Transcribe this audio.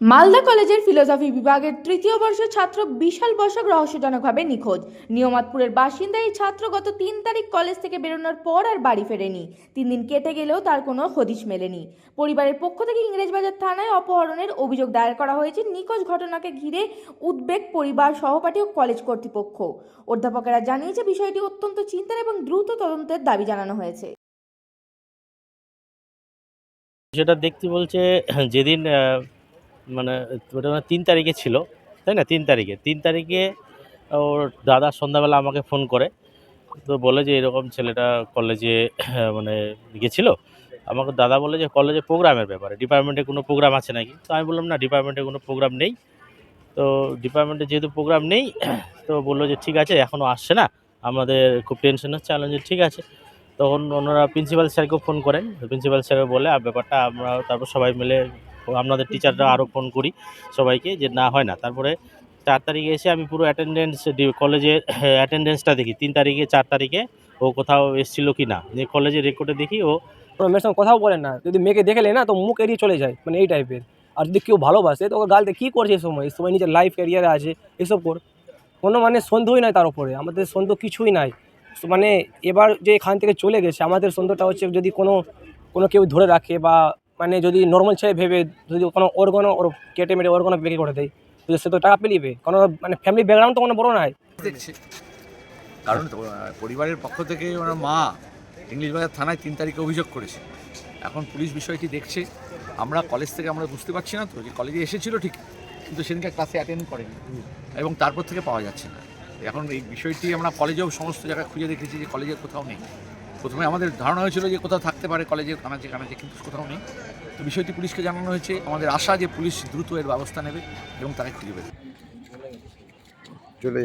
মালদা কলেজের ফিলোসফি বিভাগের তৃতীয় বর্ষের ছাত্র বিশাল বসক রহস্যজনকভাবে নিখোঁজ। নিয়মাতপুরের বাসিন্দা এই ছাত্র গত তিন তারিখ কলেজ থেকে বেরোনোর পর আর বাড়ি ফেরেনি। তিন দিন কেটে গেলেও তার কোনো হদিশ মেলেনি। পরিবারের পক্ষ থেকে ইংরেজবাজার থানায় অপহরণের অভিযোগ দায়ের করা হয়েছে। নিখোঁজ ঘটনাকে ঘিরে উদ্বেগ পরিবার, সহপাঠী ও কলেজ কর্তৃপক্ষ। অধ্যাপকেরা জানিয়েছে, বিষয়টি অত্যন্ত চিন্তার এবং দ্রুত তদন্তের দাবি জানানো হয়েছে। যেটা দেখতে বলছে, যেদিন মানে ওটা মানে তিন তারিখে ছিল, তাই না? তিন তারিখে। তিন তারিখে ওর দাদা সন্ধ্যাবেলা আমাকে ফোন করে, তো বলে যে এরকম ছেলেটা কলেজে মানে গেছিল। আমাকে দাদা বলে যে কলেজে প্রোগ্রামের ব্যাপারে ডিপার্টমেন্টে কোনো প্রোগ্রাম আছে নাকি? তো আমি বললাম, না ডিপার্টমেন্টে কোনো প্রোগ্রাম নেই। তো ডিপার্টমেন্টে যেহেতু প্রোগ্রাম নেই, তো বলল যে, ঠিক আছে এখনও আসছে না। আমাদের খুব টেনশন হচ্ছে, আমি যে, ঠিক আছে। তখন ওনারা প্রিন্সিপাল স্যারকেও ফোন করেন। প্রিন্সিপাল স্যার বলে, আর ব্যাপারটা আমরা, তারপর সবাই মিলে আপনাদের টিচাররা আরও ফোন করি সবাইকে যে না হয় না। তারপরে চার তারিখে এসে আমি পুরো অ্যাটেন্ডেন্স কলেজের অ্যাটেন্ডেন্সটা দেখি। তিন তারিখে, চার তারিখে ও কোথাও এসেছিল কি না? যে কলেজের রেকর্ডে দেখি ও মেয়ের সঙ্গে কথাও বলে না। যদি মেয়েকে দেখলে না, তো মুখ এড়িয়ে চলে যায় মানে এই টাইপের আর যদি কেউ ভালোবাসে, তো ওকে গালতে কী করছে এই সময়? এই সময় নিজের লাইফ ক্যারিয়ারে আছে, এসব কর। কোনো মানে সন্দেহই নাই তার উপরে। আমাদের সন্দেহ কিছুই নাই। মানে এবার যে এখান থেকে চলে গেছে, আমাদের সন্দেহটা হচ্ছে যদি কোনো কোনো কেউ ধরে রাখে বা মানে যদি নর্মাল ছেলে ভেবে যদি কোনো ওর কোনো ওর কেটে মেটে ওর কোনো বিক্রি করে দেয়, তো সে তো টাকা পেলিবে। কারণ মানে ফ্যামিলি ব্যাকগ্রাউন্ড তো কোনো বড় নাই। কারণ পরিবারের পক্ষ থেকে ওনার মা ইংলিশ বাজার থানায় তিন তারিখে অভিযোগ করেছে। এখন পুলিশ বিষয়টি দেখছে, আমরা কলেজ থেকে আমরা বুঝতে পারছি না তো, যে কলেজে এসেছিল ঠিক, কিন্তু সেদিনকে ক্লাসে অ্যাটেন্ড করেনি এবং তারপর থেকে পাওয়া যাচ্ছে না। এখন এই বিষয়টি আমরা কলেজেও সমস্ত জায়গায় খুঁজে দেখেছি যে কলেজে কোথাও নেই। প্রথমে আমাদের ধারণা হয়েছিল যে কোথাও থাকতে পারে কলেজের কানাচে কানাচে, কিন্তু কোথাও নেই। তো বিষয়টি পুলিশকে জানানো হয়েছে। আমাদের আশা যে পুলিশ দ্রুত এর ব্যবস্থা নেবে এবং তারা খুঁজে পেবে চলে